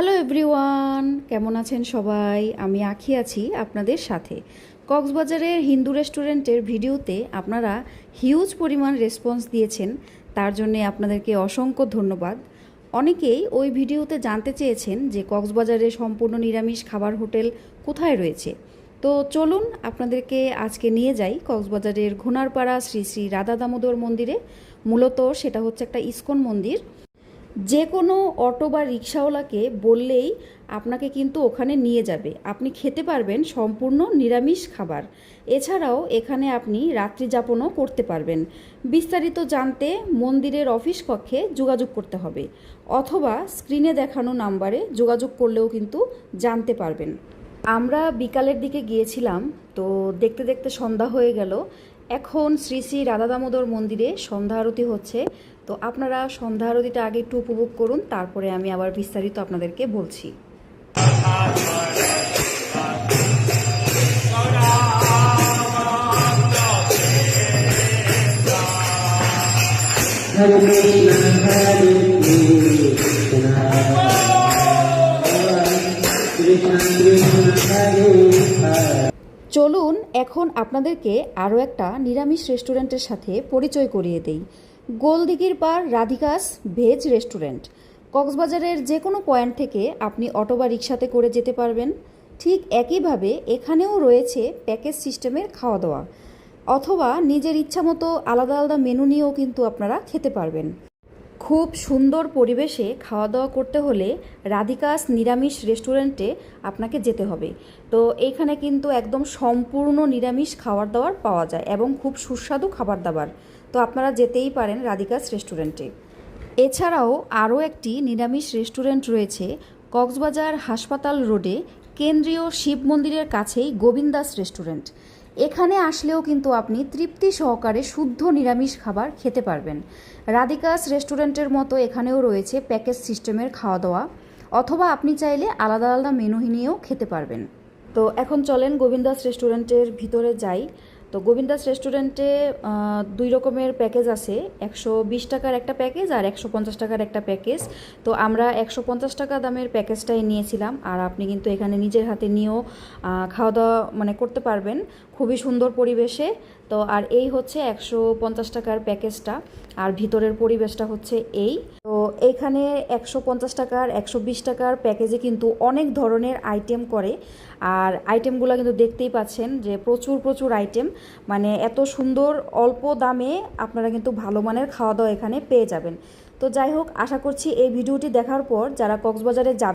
Hello everyone, কেমন আছেন সবাই? আমি আখি আছি আপনাদের সাথে। কক্সবাজারের হিন্দু রেস্টুরেন্টের ভিডিওতে আপনারা হিউজ পরিমাণ রেসপন্স দিয়েছেন, তার জন্যে আপনাদেরকে অসংখ্য ধন্যবাদ। অনেকেই ওই ভিডিওতে জানতে চেয়েছেন যে কক্সবাজারে সম্পূর্ণ নিরামিষ খাবার হোটেল কোথায় রয়েছে। তো চলুন আপনাদেরকে আজকে নিয়ে যাই কক্সবাজারের ঘোনারপাড়া শ্রী শ্রী রাধা দামোদর মন্দিরে। মূলত সেটা হচ্ছে একটা ইস্কন মন্দির। যে কোনো অটো বা রিক্সাওয়ালাকে বললেই আপনাকে কিন্তু ওখানে নিয়ে যাবে। আপনি খেতে পারবেন সম্পূর্ণ নিরামিষ খাবার। এছাড়াও এখানে আপনি রাত্রি যাপনও করতে পারবেন। বিস্তারিত জানতে মন্দিরের অফিস কক্ষে যোগাযোগ করতে হবে অথবা স্ক্রিনে দেখানো নাম্বারে যোগাযোগ করলেও কিন্তু জানতে পারবেন। আমরা বিকালের দিকে গিয়েছিলাম, তো দেখতে দেখতে সন্ধ্যা হয়ে গেল। এখন শ্রী শ্রী রাধা দামোদর মন্দিরে সন্ধ্যা আরতি হচ্ছে তো আপনারা সন্ধ্যা আরতিটা আগে একটু উপভোগ করুন তারপরে আমি আবার বিস্তারিত আপনাদেরকে বলছি চলুন এখন আপনাদেরকে আরও একটা নিরামিষ রেস্টুরেন্টের সাথে পরিচয় করিয়ে দেই। গোলদিঘির পার রাধিকাস ভেজ রেস্টুরেন্ট। কক্সবাজারের যে কোনো পয়েন্ট থেকে আপনি অটো বা রিক্সাতে করে যেতে পারবেন। ঠিক একইভাবে এখানেও রয়েছে প্যাকেজ সিস্টেমের খাওয়া দাওয়া অথবা নিজের ইচ্ছা মতো আলাদা আলাদা মেনু নিয়েও কিন্তু আপনারা খেতে পারবেন। খুব সুন্দর পরিবেশে খাওয়া দাওয়া করতে হলে রাধিকাস নিরামিষ রেস্টুরেন্টে আপনাকে যেতে হবে। তো এইখানে কিন্তু একদম সম্পূর্ণ নিরামিষ খাবার দাবার পাওয়া যায় এবং খুব সুস্বাদু খাবার দাবার তো আপনারা যেতেই পারেন রাধিকাস রেস্টুরেন্টে। এছাড়াও আরও একটি নিরামিষ রেস্টুরেন্ট রয়েছে কক্সবাজার হাসপাতাল রোডে, কেন্দ্রীয় শিব মন্দিরের কাছেই গোবিন্দাস রেস্টুরেন্ট। এখানে আসলেও কিন্তু আপনি তৃপ্তি সহকারে শুদ্ধ নিরামিষ খাবার খেতে পারবেন। রাধিকাস রেস্টুরেন্টের মতো এখানেও রয়েছে প্যাকেজ সিস্টেমের খাওয়া দাওয়া অথবা আপনি চাইলে আলাদা আলাদা মেনু নিয়েও খেতে পারবেন। তো এখন চলেন গোবিন্দাস রেস্টুরেন্টের ভিতরে যাই। তো গোবিন্দাস রেস্টুরেন্টে দুই রকমের প্যাকেজ আছে। একশো বিশ টাকার একটা প্যাকেজ আর একশো পঞ্চাশ টাকার একটা প্যাকেজ। তো আমরা একশো পঞ্চাশ টাকা দামের প্যাকেজটাই নিয়েছিলাম আর আপনি কিন্তু এখানে নিজের হাতে নিয়েও খাওয়া দাওয়া মানে করতে পারবেন। খুবই সুন্দর পরিবেশে। তো আর এই হচ্ছে একশো পঞ্চাশ টাকার প্যাকেজটা। আর ভিতরের পরিবেশটা হচ্ছে এই। তো এইখানে একশো পঞ্চাশ টাকার, একশো বিশ টাকার প্যাকেজে কিন্তু অনেক ধরনের আইটেম করে। আর আইটেমগুলো কিন্তু দেখতেই পাচ্ছেন যে প্রচুর প্রচুর আইটেম। মানে এত সুন্দর, অল্প দামে আপনারা কিন্তু ভালো মানের খাওয়া দাওয়া এখানে পেয়ে যাবেন। তো যাই হোক, আশা করছি এই ভিডিওটি দেখার পর যারা কক্সবাজারে যাবেন